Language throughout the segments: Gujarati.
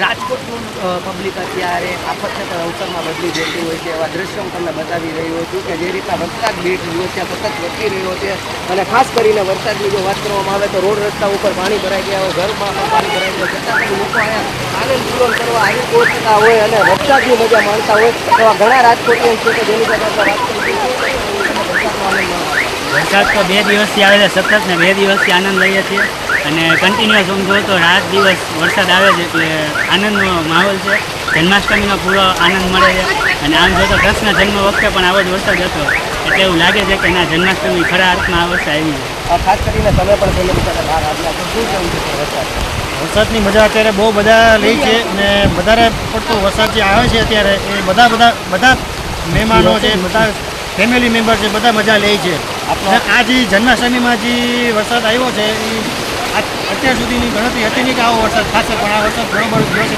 રાજકોટનું પબ્લિક અત્યારે આફતને પણ અવસરમાં બદલી જતું હોય છે, એવા દ્રશ્યો હું તમને બતાવી રહ્યો છું કે જે રીતના વરસાદ બેટ રહ્યો છે, સતત વધતી રહ્યો છે અને ખાસ કરીને વરસાદની જો વાત કરવામાં આવે તો રોડ રસ્તા ઉપર પાણી ભરાઈ ગયા હોય, ઘરમાં પાણી ભરાઈ ગયા છતાં પણ લોકો અહીંયા આનંદ પૂરણ કરવા આવી પહોંચતા હોય અને વરસાદની મજા માણતા હોય, એવા ઘણા રાજકોટીયન છે કે જેની સાથે વાત માણવા વરસાદ તો બે દિવસથી આવે છે, સતત ને બે દિવસથી આનંદ લઈએ છીએ. અને કન્ટિન્યુઅસ આમ જો તો રાત દિવસ વરસાદ આવે છે એટલે આનંદનો માહોલ છે. જન્માષ્ટમીનો પૂરો આનંદ મળે છે. અને આમ જો તો કૃષ્ણ જન્મ વખતે પણ આવો જ વરસાદ હતો. એટલે એવું લાગે છે કે ના જન્માષ્ટમી ખરા અર્થમાં આ વર્ષે આવી છે. ખાસ કરીને તમે પણ ફેમિલી સાથે બહાર આવ્યા છો. શું કેવું છે વરસાદ? વરસાદની મજા અત્યારે બહુ બધા લે છે અને વધારે પડતો વરસાદ જે આવે છે અત્યારે એ બધા બધા બધા મહેમાનો છે બધા ફેમિલી મેમ્બર છે બધા મજા લે છે. આ જે જન્માષ્ટમીમાં જે વરસાદ આવ્યો છે એ અત્યાર સુધીની ગણતરી હતી નહીં કે આવો વરસાદ થશે પણ આ વરસાદ ઘણો બધો થયો છે.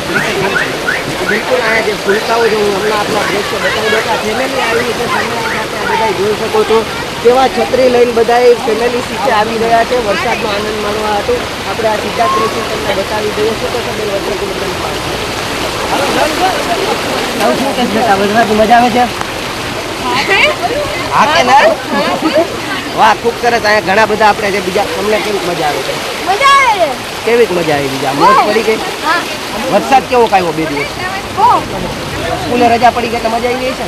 બિલકુલ આ જે ફૂલકાઓ જે હું હમણાં આપણા દ્રશ્ય બતાવી બેઠા ફેમિલી આવી છે ફેમિલી સાથે આ બધા જોઈ શકો છો. કેવા છત્રી લઈને બધા ફેમિલી સીટે આવી રહ્યા છે. વરસાદનો આનંદ માણવા હતો. આપણે આ સીધા દ્રશ્ય તમને બતાવી દઈએ છીએ. તો તમે વરસાદની મજા આવે છે? હા. કે ના? વાહ ખૂબ સરસ. અહીંયા ઘણા બધા આપણે જે બીજા તમને કેવી મજા આવે છે? મજા આવે કેવી મજા આવી બીજા? મોજ પડી ગઈ? હા. વરસાદ કેવો કાયો બે દિવસ? સ્કૂલે રજા પડી ગઈ તો મજા આવી ગઈ છે?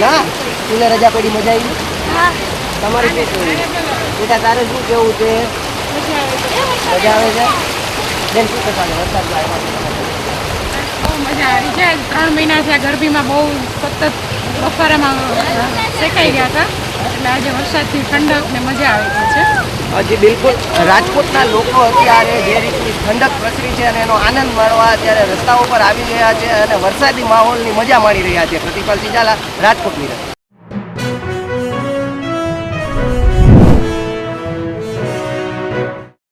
ને? સ્કૂલે રજા પડી મજા આવી હા. તમારે શું કેવું બેટા તારે શું કેવું છે? મજા આવે છે. બેન શું આવ્યા બહુ મજા આવી છે. ત્રણ મહિના છે ગરમીમાં બહુ સતત બફારામાં શેકાઈ ગયા હતા. એટલે આજે વરસાદથી ઠંડક ને મજા આવી ગઈ છે. હજી બિલકુલ રાજકોટના લોકો અત્યારે જે રીતની ઠંડક પ્રસરી છે અને એનો આનંદ માણવા અત્યારે રસ્તાઓ પર આવી રહ્યા છે અને વરસાદી માહોલની મજા માણી રહ્યા છે. પ્રતિપાલ સિજાલા રાજકોટની